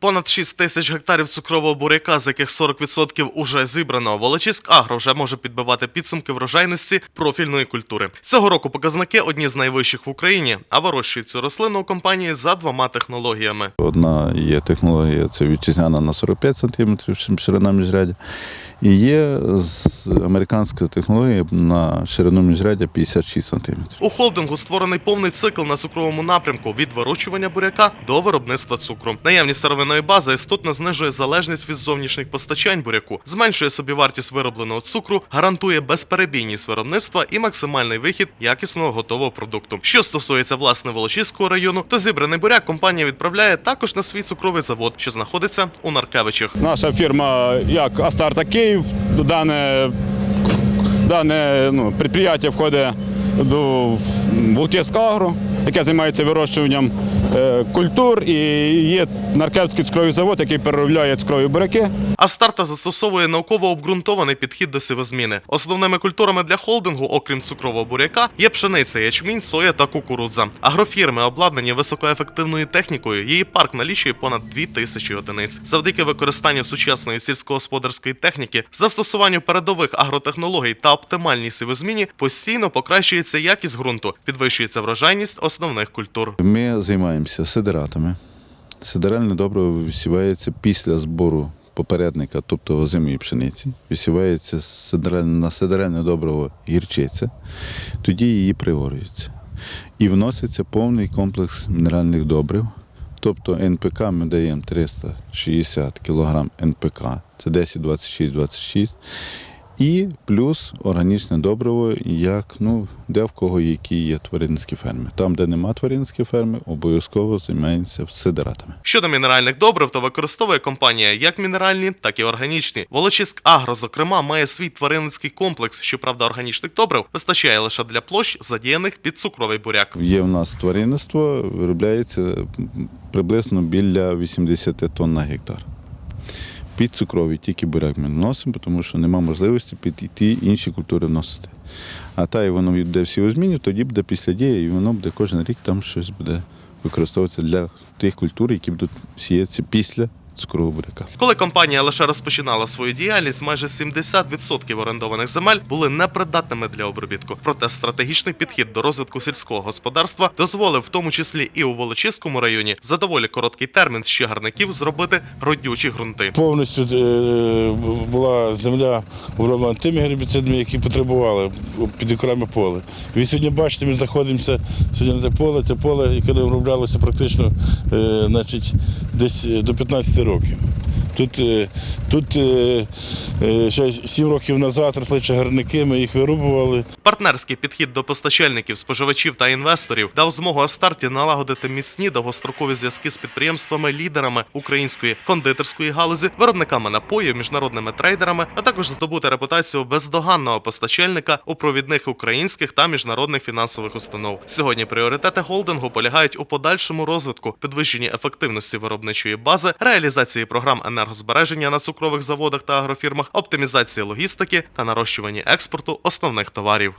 Понад 6 тисяч гектарів цукрового буряка, з яких 40% уже зібрано. Волочиськ Агро вже може підбивати підсумки врожайності профільної культури. Цього року показники одні з найвищих в Україні, а вирощують цю рослину у компанії за двома технологіями. Одна є технологія, це вітчизняна на 45 см ширина міжрядя. І є американська технологія на ширину міжрядя 56 см. У холдингу створений повний цикл на цукровому напрямку від вирощування буряка до виробництва цукру. Наявність сировинної бази істотно знижує залежність від зовнішніх постачань буряку, зменшує собівартість виробленого цукру, гарантує безперебійність виробництва і максимальний вихід якісного готового продукту. Що стосується власне Волочиського району, то зібраний буряк компанія відправляє також на свій цукровий завод, що знаходиться у Наркевичах. Наша фірма, як Астарта Київ, дане, дане ну, підприємство входить до Волчиська Агро, яке займається вирощуванням е, культур, і є Наркевський цукровий завод, який переробляє цукрові буряки. А старта застосовує науково обґрунтований підхід до сівозміни. Основними культурами для холдингу, окрім цукрового буряка, є пшениця, ячмінь, соя та кукурудза. Агрофірми обладнані високоефективною технікою. Її парк налічує понад 2 тисячі одиниць. Завдяки використанню сучасної сільськогосподарської техніки, застосуванню передових агротехнологій та оптимальній сівозміні постійно покращується якість ґрунту, підвищується врожайність основних культур. Ми займаємося сидератами. Сидеральне добриво висівається після збору попередника, тобто озимої пшениці. Висівається на сидеральне добриво гірчиця, тоді її приорюється. І вноситься повний комплекс мінеральних добрив. Тобто НПК ми даємо 360 кг НПК, це 10, 26, 26. І плюс органічне добриво, як ну, де в кого які є тваринські ферми. Там, де нема тваринські ферми, обов'язково займається сидератами. Щодо мінеральних добрив, то використовує компанія як мінеральні, так і органічні. Волочиськ Агро, зокрема, має свій тваринницький комплекс. Щоправда, органічних добрив вистачає лише для площ, задіяних під цукровий буряк. Є в нас тваринництво, виробляється приблизно біля 80 тонн на гектар. Під цукрові тільки буряк ми вносимо, тому що нема можливості під ті інші культури вносити. А та і воно йде всі у зміні, тоді буде після дії, і воно буде кожен рік там щось буде використовуватися для тих культур, які будуть сіятися після цукрового буряка. Коли компанія лише розпочинала свою діяльність, майже 70% орендованих земель були непридатними для обробітку. Проте стратегічний підхід до розвитку сільського господарства дозволив, в тому числі і у Волочиському районі, за доволі короткий термін з чагарників зробити родючі ґрунти. Повністю е, була земля оброблена тими гербіцидами, які потребували під окреме поле. Ви сьогодні бачите, ми знаходимося сьогодні на те поле, це поле, яке не оброблялося практично е, значить, десь до 15 років років. Тут, е, тут е, е, ще 7 років назад росли чагарники, ми їх вирубували. Партнерський підхід до постачальників, споживачів та інвесторів дав змогу Астарті налагодити міцні довгострокові зв'язки з підприємствами-лідерами української кондитерської галузі, виробниками напоїв, міжнародними трейдерами, а також здобути репутацію бездоганного постачальника у провідних українських та міжнародних фінансових установ. Сьогодні пріоритети холдингу полягають у подальшому розвитку, підвищенні ефективності виробничої бази, реалізації програм енергозбереження на цукрових заводах та агрофірмах, оптимізації логістики та нарощуванні експорту основних товарів.